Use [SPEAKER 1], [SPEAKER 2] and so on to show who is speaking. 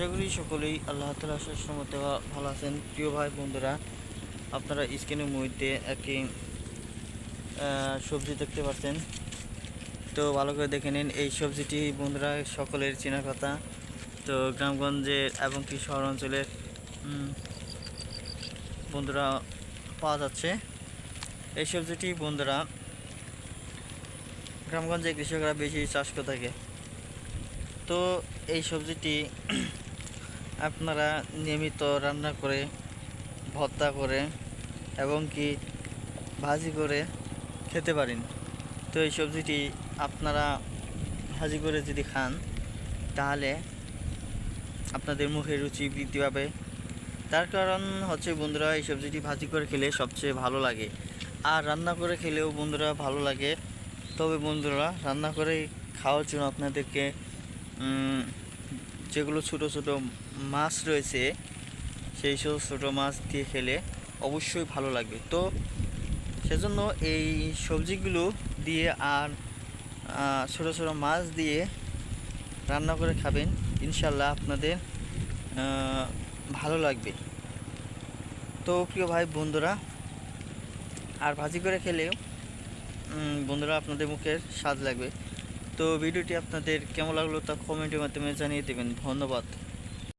[SPEAKER 1] আশা করি সকলেই আল্লাহ তালা সময় ভালো আছেন। প্রিয় ভাই, বন্ধুরা, আপনারা স্ক্রিনের মধ্যে একটি সবজি দেখতে পাচ্ছেন। তো ভালো করে দেখে নিন, এই সবজিটি বন্ধুরা সকলের চেনা কথা। তো গ্রামগঞ্জের এবং কি শহর অঞ্চলের বন্ধুরা পাওয়া যাচ্ছে। এই সবজিটি বন্ধুরা গ্রামগঞ্জে কৃষকরা বেশি চাষ করে থাকে। তো এই সবজিটি আপনারা নিয়মিত রান্না করে, ভর্তা করে এবং কি ভাজি করে খেতে পারেন। তো এই সবজিটি আপনারা ভাজি করে যদি খান, তাহলে আপনাদের মুখে রুচি বৃদ্ধি পাবে। তার কারণ হচ্ছে বন্ধুরা, এই সবজিটি ভাজি করে খেলে সবচেয়ে ভালো লাগে। আর রান্না করে খেলেও বন্ধুরা ভালো লাগে। তবে বন্ধুরা, রান্না করে খাওয়ার জন্য আপনাদেরকে যেগুলো ছোট ছোট মাছ রয়েছে, সেই সব ছোটো মাছ দিয়ে খেলে অবশ্যই ভালো লাগবে। তো সেজন্য এই সবজিগুলো দিয়ে আর ছোট ছোট মাছ দিয়ে রান্না করে খাবেন, ইনশাল্লাহ আপনাদের ভালো লাগবে। তো প্রিয় ভাই বন্ধুরা, আর ভাজি করে খেলেও বন্ধুরা আপনাদের মুখের স্বাদ লাগবে। তো ভিডিওটি আপনাদের কেমন লাগল তা কমেন্টের মাধ্যমে জানিয়ে দেবেন। ধন্যবাদ।